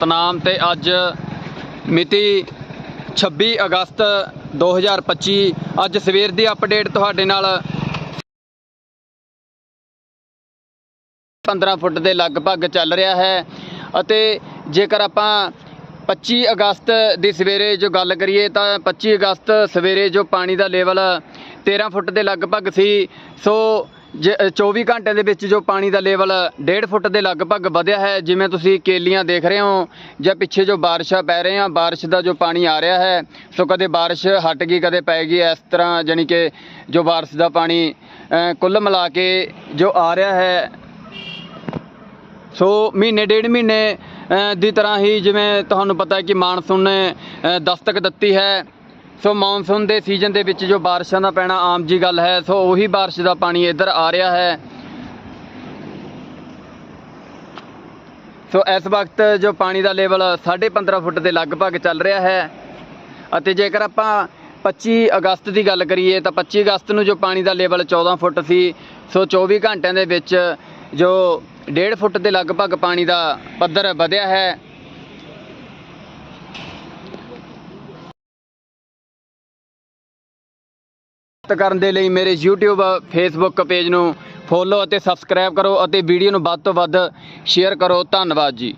ਤਨਾਮ ਤੇ ਅੱਜ ਮਿਤੀ 26 ਅਗਸਤ 2025 ਅੱਜ ਸਵੇਰ ਦੀ ਅਪਡੇਟ ਤੁਹਾਡੇ ਨਾਲ 15 ਫੁੱਟ ਦੇ ਲਗਭਗ ਚੱਲ ਰਿਹਾ ਹੈ ਅਤੇ ਜੇਕਰ ਆਪਾਂ 25 ਅਗਸਤ ਦੀ ਸਵੇਰੇ ਜੋ ਗੱਲ ਕਰੀਏ ਤਾਂ 25 ਅਗਸਤ ਸਵੇਰੇ ਜੋ ਪਾਣੀ ਦਾ ਲੈਵਲ 13 ਫੁੱਟ ਦੇ ਲਗਭਗ ਸੀ। ਸੋ ਜ- 24 ਘੰਟੇ ਦੇ ਵਿੱਚ ਜੋ ਪਾਣੀ ਦਾ ਲੈਵਲ 1.5 ਫੁੱਟ ਦੇ ਲਗਭਗ ਵਧਿਆ ਹੈ, ਜਿਵੇਂ ਤੁਸੀਂ ਕੇਲੀਆਂ ਦੇਖ ਰਹੇ ਹੋ, ਜਾਂ ਪਿੱਛੇ ਜੋ ਬਾਰਿਸ਼ਾਂ ਪੈ ਰਹੀਆਂ, ਬਾਰਿਸ਼ ਦਾ ਜੋ ਪਾਣੀ ਆ ਰਿਹਾ ਹੈ, ਸੋ ਕਦੇ ਬਾਰਿਸ਼ ਹਟ ਗਈ, ਕਦੇ ਪੈ ਗਈ, ਇਸ ਤਰ੍ਹਾਂ ਜਾਨੀ ਕਿ ਜੋ ਬਾਰਿਸ਼ ਦਾ ਪਾਣੀ ਕੁੱਲ ਮਿਲਾ ਕੇ ਜੋ ਆ ਰਿਹਾ ਹੈ। ਸੋ ਮਹੀਨੇ, ਡੇਢ ਮਹੀਨੇ ਦੀ ਤਰ੍ਹਾਂ ਹੀ ਜਿਵੇਂ ਤੁਹਾਨੂੰ ਪਤਾ ਹੈ ਕਿ ਮਾਨਸੂਨ ਨੇ ਦਸਤਕ ਦਿੱਤੀ ਹੈ। ਸੋ ਮੌਨਸੂਨ ਦੇ ਸੀਜ਼ਨ ਦੇ ਵਿੱਚ ਜੋ ਬਾਰਿਸ਼ਾਂ ਦਾ ਪੈਣਾ ਆਮ ਜੀ ਗੱਲ ਹੈ, ਸੋ ਉਹੀ ਬਾਰਿਸ਼ ਦਾ ਪਾਣੀ ਇੱਧਰ ਆ ਰਿਹਾ ਹੈ। ਸੋ ਇਸ ਵਕਤ ਜੋ ਪਾਣੀ ਦਾ ਲੈਵਲ 15.5 ਫੁੱਟ ਦੇ ਲਗਭਗ ਚੱਲ ਰਿਹਾ ਹੈ ਅਤੇ ਜੇਕਰ ਆਪਾਂ 25 ਅਗਸਤ ਦੀ ਗੱਲ ਕਰੀਏ ਤਾਂ 25 ਅਗਸਤ ਨੂੰ ਜੋ ਪਾਣੀ ਦਾ ਲੈਵਲ 14 ਫੁੱਟ ਸੀ, ਸੋ 24 ਘੰਟਿਆਂ ਦੇ ਵਿੱਚ ਜੋ 1.5 ਫੁੱਟ ਦੇ ਲਗਭਗ ਪਾਣੀ ਦਾ ਪੱਧਰ ਵਧਿਆ ਹੈ। ਪ੍ਰਾਪਤ ਕਰਨ ਦੇ ਲਈ ਮੇਰੇ YouTube, Facebook ਪੇਜ ਨੂੰ ਫੋਲੋ ਅਤੇ ਸਬਸਕ੍ਰਾਈਬ ਕਰੋ ਅਤੇ ਵੀਡੀਓ ਨੂੰ ਵੱਧ ਤੋਂ ਵੱਧ ਸ਼ੇਅਰ ਕਰੋ। ਧੰਨਵਾਦ ਜੀ।